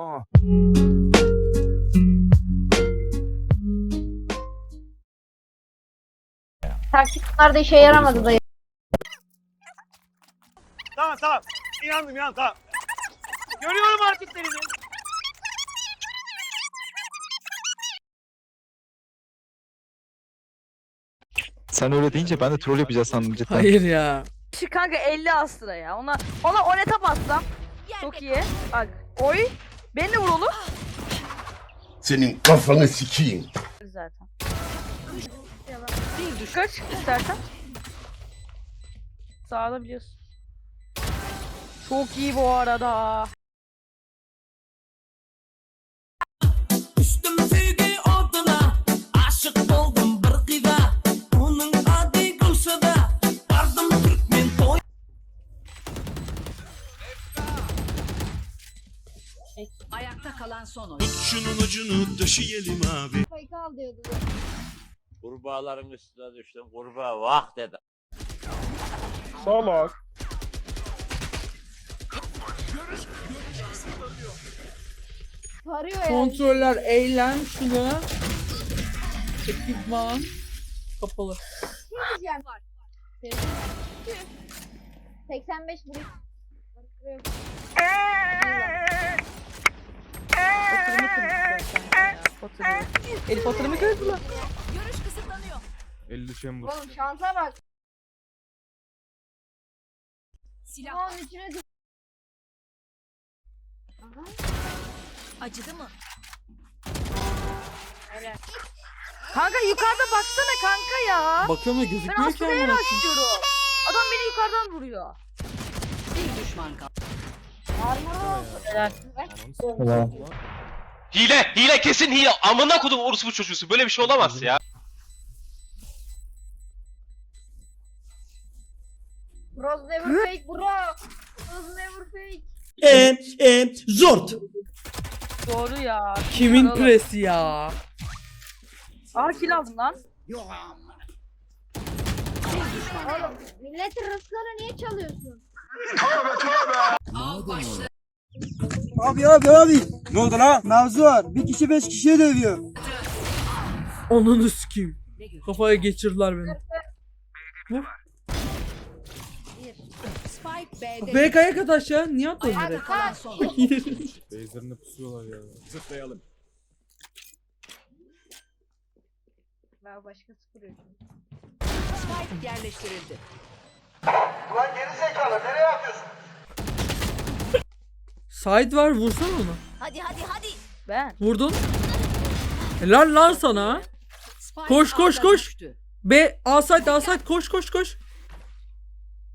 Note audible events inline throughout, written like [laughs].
Uh. Taktikler de işe yaramadı dayı. Tamam tamam. İnandım inandım tamam. Görüyorum hareketlerini. Sen öyle deyince ben de troll yapacağız sandım cidden. Hayır ya. Şu kanka 50 astra ya. Ona ona oneta bassam. Çok iyi. Bak. Oy. Beni de vur oğlum. Senin kafanı sikeyim. Zaten. Kaç istersen. Sağda biliyorsun. Çok iyi bu arada. Kalan son oyun. Şunun ucunu döşeyelim abi. Fake al diyordu. Kurbağaların üstüne düştüm. Kurbağa vah dedi. Salak. Sarıyor yani. Kontroller eğlen şuna. Ekipman. Kapalı. Ne diyeceğim? 85 vuruş. Potırımı. Elif potırımı kırdı lan. Görüş kısıtlanıyor. 50 chamber. Oğlum şansa bak. Silah Tamam içine düş. Aha. acıdı mı? Kanka yukarıda baksana kanka ya. Bakıyorum da Ben gözükmüyor ki Astra'ya amına başlıyorum. Adam beni yukarıdan vuruyor. Bir düşman kaldı. Hile! Hile kesin hile! Amına kodum orospu çocuğusu. Böyle bir şey olamaz ya. Bros never fake bro. Bros never fake. E, e, zort Doğru ya. Kimin Oğlum. presi ya? Aa kill aldım lan. Oğlum milletin rızkını niye çalıyorsun? Av başladı. Abi abi abi. Ne oldu lan? Mevzu var. Bir kişi beş kişiye dövüyor. Onunu sikeyim. Kafaya geçirdiler beni. Spike B'de. BK'ya kadar ya. Niye attın direkt? Base'lerinde pusuyorlar ya. Zıplayalım. Ben başkası kuruyor. Spike yerleştirildi. Side var vursana onu. Hadi hadi hadi. Ben. Vurdun. Helal lan sana. Koş, koş, koş. B A side A side koş koş koş.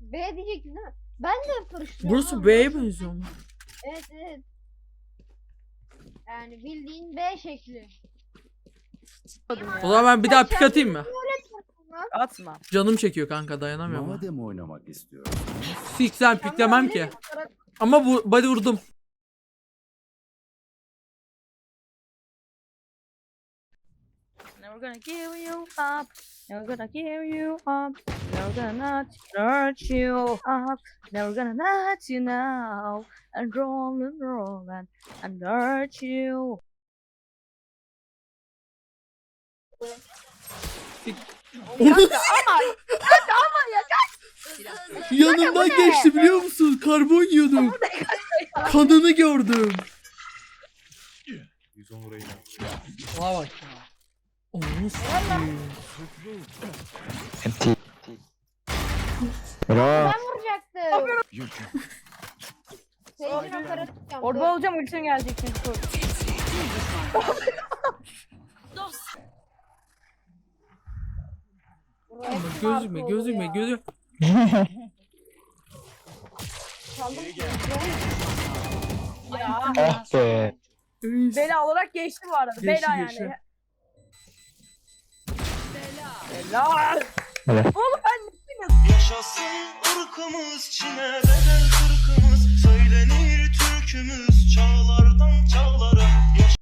B diyecektin değil mi? Ben de karıştırıyorum. Burası. B'ye benziyor ama. Evet evet. Yani bildiğin B şekli. O zaman ben bir daha pik atayım mı? Atma. Canım çekiyor kanka dayanamıyorum. Madem oynamak istiyorum. Siksen piklemem ki. Ama bu body vurdum. Never gonna give you up. Never gonna give you up. Never gonna not hurt you up. Never gonna let you know. And roll and roll and, and hurt you. Kanka ama Yanımdan geçti biliyor musun? Karbon yiyordum. Kanını gördüm. 110 vurayım. Buna bak ya. Onu sikeyim. NT. Bravo. Ben vuracaktım. Seyircinin opera tutacağım. orada olacağım ultim gelecek çünkü. Ama gözüme gözüme gözüme. [laughs] Ah be. Bela olarak geçti bu arada. Geçti, Bela geçti. yani. Evet. Oğlum